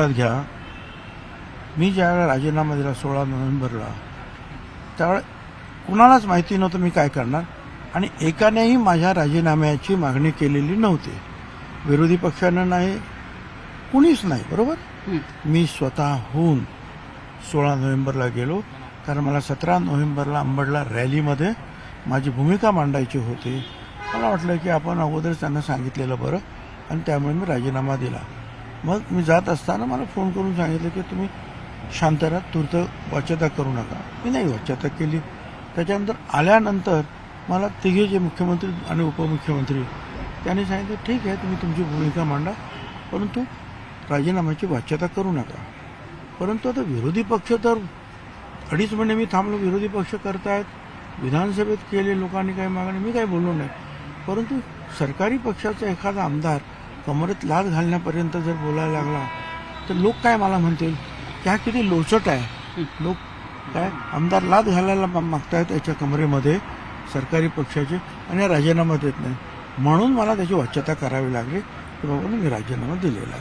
लक्षात घ्या. मी ज्यावेळेला राजीनामा दिला सोळा नोव्हेंबरला त्यावेळेला कुणालाच माहिती नव्हतं मी काय करणार. आणि एकानेही माझ्या राजीनाम्याची मागणी केलेली नव्हती. विरोधी पक्षानं नाही कुणीच नाही बरोबर. मी स्वतःहून सोळा नोव्हेंबरला गेलो. कारण मला सतरा नोव्हेंबरला अंबडला रॅलीमध्ये माझी भूमिका मांडायची होती. मला वाटलं की आपण अगोदरच त्यांना सांगितलेलं बरं. आणि त्यामुळे मी राजीनामा दिला. मग मी जात असताना मला फोन करून सांगितलं की तुम्ही शांत राहा तूर्त वाच्यता करू नका. मी नाही वाच्यता केली. त्याच्यानंतर आल्यानंतर मला तिघे जे मुख्यमंत्री आणि उपमुख्यमंत्री त्यांनी सांगितलं ठीक आहे तुम्ही तुमची भूमिका मांडा परंतु राजीनाम्याची वाच्यता करू नका. परंतु आता विरोधी पक्ष तर अडीच महिने मी थांबलो विरोधी पक्ष करतायत विधानसभेत केले लोकांनी काही मागणी मी काही बोललो नाही. परंतु सरकारी पक्षाचा एखादा आमदार कमरेत लाद घालण्यापर्यंत जर बोलायला लागला तर लोक काय मला म्हणतील? की हा किती लोचट आहे. लोक काय? आमदार लाद घालायला मा- मागतायत याच्या कमरेमध्ये सरकारी पक्षाचे आणि राजीनामा देत नाही म्हणून मला त्याची वाच्यता करावी लागली की बाबा मी राजीनामा दिलेला